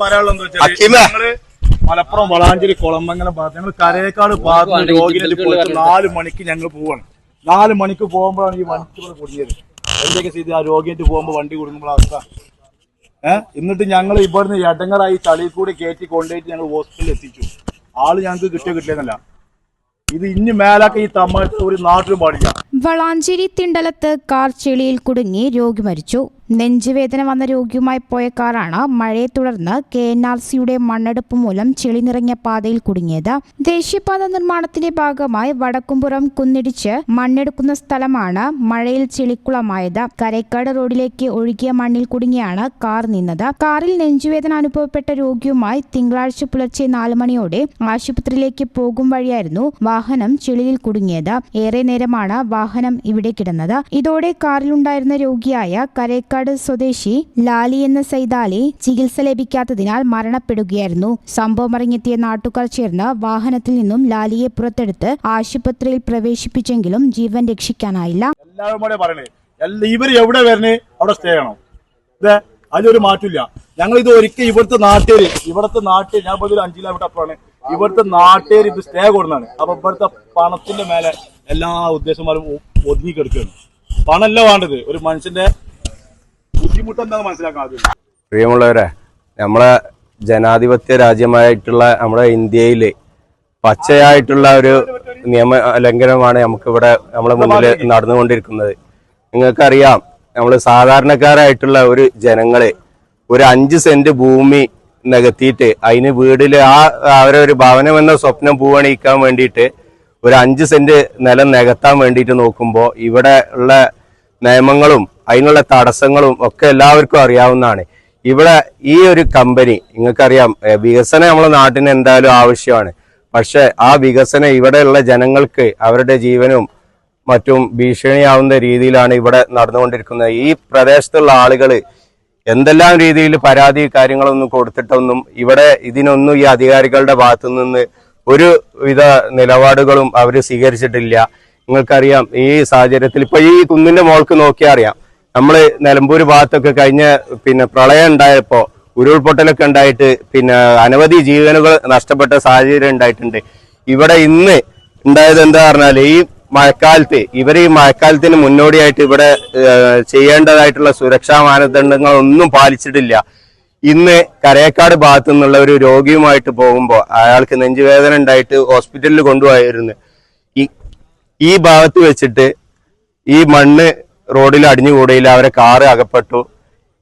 പറയാനുള്ളത്. ഞങ്ങൾ മലപ്പുറം വളാഞ്ചേരി കുളമ്പങ്ങനെ ഭാഗത്ത് ഞങ്ങൾ കരയേക്കാട് ഭാഗത്ത് രോഗിനെ പോയിട്ട് നാല് മണിക്ക് ഞങ്ങൾ പോവാണ്. നാല് മണിക്ക് പോകുമ്പോഴാണ് ഈ വണ്ടി കൂടെ കുടുങ്ങിയത് എന്തൊക്കെ ചെയ്ത് ആ രോഗിയായിട്ട് പോകുമ്പോൾ വണ്ടി കുടുങ്ങുമ്പോൾ അവസ്ഥ? ഏഹ് എന്നിട്ട് ഞങ്ങൾ ഇവിടുന്ന് എടങ്ങറായി തളിയിൽ കൂടി കയറ്റി കൊണ്ടുപോയിട്ട് ഞങ്ങൾ ഹോസ്പിറ്റലിൽ എത്തിച്ചു. ആൾ ഞങ്ങൾക്ക് കിട്ടിയ കിട്ടിയെന്നല്ല ഇത് ഇനി മേലാക്ക ഈ തമിഴ് ഒരു നാട്ടിലും പാടില്ല. വളാഞ്ചേരി തിണ്ടലത്ത് കാർ ചെളിയിൽ കുടുങ്ങി രോഗി മരിച്ചു. നെഞ്ചുവേദന വന്ന രോഗിയുമായി പോയ കാറാണ് മഴയെ തുടർന്ന് കെ എൻ ആർ സിയുടെ മണ്ണെടുപ്പ് മൂലം ചെളി നിറഞ്ഞ പാതയിൽ കുടുങ്ങിയത്. ദേശീയപാത നിർമ്മാണത്തിന്റെ ഭാഗമായി വടക്കുംപുറം കുന്നിടിച്ച് മണ്ണെടുക്കുന്ന സ്ഥലമാണ് മഴയിൽ ചെളിക്കുളമായത്. കരേക്കാട് റോഡിലേക്ക് ഒഴുകിയ മണ്ണിൽ കുടുങ്ങിയാണ് കാർ നിന്നത്. കാറിൽ നെഞ്ചുവേദന അനുഭവപ്പെട്ട രോഗിയുമായി തിങ്കളാഴ്ച പുലർച്ചെ നാല് മണിയോടെ ആശുപത്രിയിലേക്ക് പോകും വഴിയായിരുന്നു വാഹനം ചെളിയിൽ കുടുങ്ങിയത്. ഏറെ നേരമാണ് വാഹനം ഇവിടെ കിടന്നത്. ഇതോടെ കാറിലുണ്ടായിരുന്ന രോഗിയായ കരേക്കാട് സ്വദേശി ലാലി എന്ന സൈതാലി ചികിത്സ ലഭിക്കാത്തതിനാൽ മരണപ്പെടുകയായിരുന്നു. സംഭവം അറിഞ്ഞെത്തിയ നാട്ടുകാർ ചേർന്ന് വാഹനത്തിൽ നിന്നും ലാലിയെ പുറത്തെടുത്ത് ആശുപത്രിയിൽ പ്രവേശിപ്പിച്ചെങ്കിലും ജീവൻ രക്ഷിക്കാനായില്ല. ഇവർ എവിടെ വരണേ അവിടെ അതിലൊരു മാറ്റമില്ല. ഞങ്ങൾ ഇത് ഒരിക്കൽ ഇവിടുത്തെ നാട്ടുകാര് ഇവിടുത്തെ നാട്ടിൽ ഞാൻ ഇപ്പോൾ അഞ്ചു കിലോമീറ്റർ അപ്പുറമാണ്. ഇവിടുത്തെ നാട്ടുകാർ ഇത് സ്റ്റേ കൊടുക്കുന്നതാണ്. അപ്പൊ ഇവിടുത്തെ പണത്തിന്റെ മേലെ എല്ലാ ഉദ്ദേശന്മാരും ഒതുങ്ങി കിടക്കുകയാണ്. പണമല്ല വേണ്ടത്. ഒരു മനുഷ്യന്റെ ബുദ്ധിമുട്ട് എന്താണെന്ന് മനസ്സിലാക്കാൻ പ്രിയമുള്ളവരെ നമ്മളെ ജനാധിപത്യ രാജ്യമായിട്ടുള്ള നമ്മുടെ ഇന്ത്യയിൽ പച്ചയായിട്ടുള്ള ഒരു നിയമ ലംഘനമാണ് നമുക്കിവിടെ നമ്മളെ മുന്നിൽ നടന്നുകൊണ്ടിരിക്കുന്നത്. നിങ്ങൾക്കറിയാം നമ്മൾ സാധാരണക്കാരായിട്ടുള്ള ഒരു ജനങ്ങളെ ഒരു അഞ്ച് സെന്റ് ഭൂമി നികത്തിയിട്ട് അതിന് വീടിൽ ആ അവരെ ഒരു ഭവനം എന്ന സ്വപ്നം പൂവണിയിക്കാൻ വേണ്ടിയിട്ട് ഒരു അഞ്ച് സെന്റ് നിലം നികത്താൻ വേണ്ടിയിട്ട് നോക്കുമ്പോൾ ഇവിടെ ഉള്ള നിയമങ്ങളും അതിനുള്ള തടസ്സങ്ങളും ഒക്കെ എല്ലാവർക്കും അറിയാവുന്നതാണ്. ഇവിടെ ഈ ഒരു കമ്പനി നിങ്ങൾക്കറിയാം വികസനം നമ്മുടെ നാട്ടിന് എന്തായാലും ആവശ്യമാണ്. പക്ഷെ ആ വികസനം ഇവിടെയുള്ള ജനങ്ങൾക്ക് അവരുടെ ജീവനും മറ്റും ഭീഷണിയാവുന്ന രീതിയിലാണ് ഇവിടെ നടന്നുകൊണ്ടിരിക്കുന്നത്. ഈ പ്രദേശത്തുള്ള ആളുകൾ എന്തെല്ലാം രീതിയിൽ പരാതി കാര്യങ്ങളൊന്നും കൊടുത്തിട്ടൊന്നും ഇവിടെ ഇതിനൊന്നും ഈ അധികാരികളുടെ ഭാഗത്തു നിന്ന് ഒരു വിധ നിലപാടുകളും അവർ സ്വീകരിച്ചിട്ടില്ല. നിങ്ങൾക്കറിയാം ഈ സാഹചര്യത്തിൽ ഇപ്പൊ ഈ കുന്നിന്റെ മോൾക്ക് നോക്കിയാൽ അറിയാം. നമ്മൾ നിലമ്പൂർ ഭാഗത്തൊക്കെ കഴിഞ്ഞ പിന്നെ പ്രളയം ഉണ്ടായപ്പോ ഉരുൾപൊട്ടലൊക്കെ ഉണ്ടായിട്ട് പിന്നെ അനവധി ജീവനുകൾ നഷ്ടപ്പെട്ട സാഹചര്യം ഉണ്ടായിട്ടുണ്ട്. ഇവിടെ ഇന്ന് ഉണ്ടായത് എന്താ പറഞ്ഞാൽ ഈ മഴക്കാലത്ത് ഇവർ ഈ മഴക്കാലത്തിന് മുന്നോടിയായിട്ട് ഇവിടെ ചെയ്യേണ്ടതായിട്ടുള്ള സുരക്ഷാ മാനദണ്ഡങ്ങൾ ഒന്നും പാലിച്ചിട്ടില്ല. ഇന്ന് കരയക്കാട് ഭാഗത്തു നിന്നുള്ള ഒരു രോഗിയുമായിട്ട് പോകുമ്പോൾ അയാൾക്ക് നെഞ്ചുവേദന ഉണ്ടായിട്ട് ഹോസ്പിറ്റലിൽ കൊണ്ടുപോയിരുന്നു ഈ ഭാഗത്ത് വെച്ചിട്ട് ഈ മണ്ണ് റോഡിൽ അടിഞ്ഞുകൂടിയില്ല അവരെ കാറ് അകപ്പെട്ടു.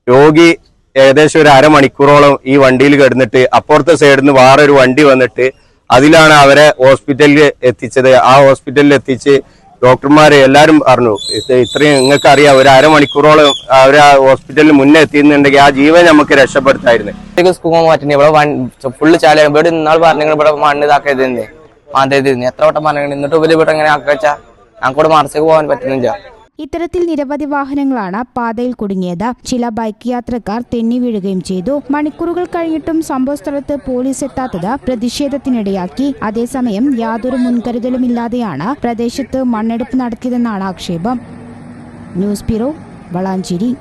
രോഗി ഏകദേശം ഒരു അരമണിക്കൂറോളം ഈ വണ്ടിയിൽ കിടന്നിട്ട് അപ്പുറത്തെ സൈഡിൽ നിന്ന് വേറൊരു വണ്ടി വന്നിട്ട് അതിലാണ് അവരെ ഹോസ്പിറ്റലിൽ എത്തിച്ചത്. ആ ഹോസ്പിറ്റലിൽ എത്തിച്ച് ഡോക്ടർമാർ എല്ലാവരും പറഞ്ഞു ഇത്രയും നിങ്ങൾക്ക് അറിയാം ഒരു അരമണിക്കൂറോളം അവർ ആ ഹോസ്പിറ്റലിൽ മുന്നേ എത്തിയെന്നുണ്ടെങ്കിൽ ആ ജീവൻ നമുക്ക് രക്ഷപ്പെടുത്തായിരുന്നു. സ്കൂൾ മാറ്റി ഇവിടെ ഫുള്ള് ചാല ഇവിടെ ഇന്നാൾ പറഞ്ഞു ഇവിടെ മണ്ണ് ഇതാക്കരുതെന്ന്. മാന്തരുതെന്ന് എത്ര വട്ടം പറഞ്ഞു എന്നിട്ട് ഇവർ ഇവിടെ എങ്ങനെ ആക്കാച്ചാ ഞങ്ങൾക്കൂടെ മറച്ചേക്ക് പോകാൻ പറ്റുന്നില്ല. ഇത്തരത്തിൽ നിരവധി വാഹനങ്ങളാണ് പാതയിൽ കുടുങ്ങിയത്. ചില ബൈക്ക് യാത്രക്കാർ തെന്നി വീഴുകയും ചെയ്തു. മണിക്കൂറുകൾ കഴിഞ്ഞിട്ടും സംഭവസ്ഥലത്ത് പോലീസ് എത്താത്തത് പ്രതിഷേധത്തിനിടയാക്കി. അതേസമയം യാതൊരു മുൻകരുതലുമില്ലാതെയാണ് പ്രദേശത്ത് മണ്ണെടുപ്പ് നടത്തിയതെന്നാണ് ആക്ഷേപം. News bureau Valanchery.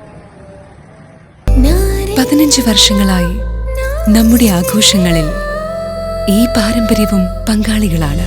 പതിനഞ്ച് വർഷങ്ങളായി നമ്മുടെ ആഘോഷങ്ങളിൽ ഈ പാരമ്പര്യവും പങ്കാളികളാണ്.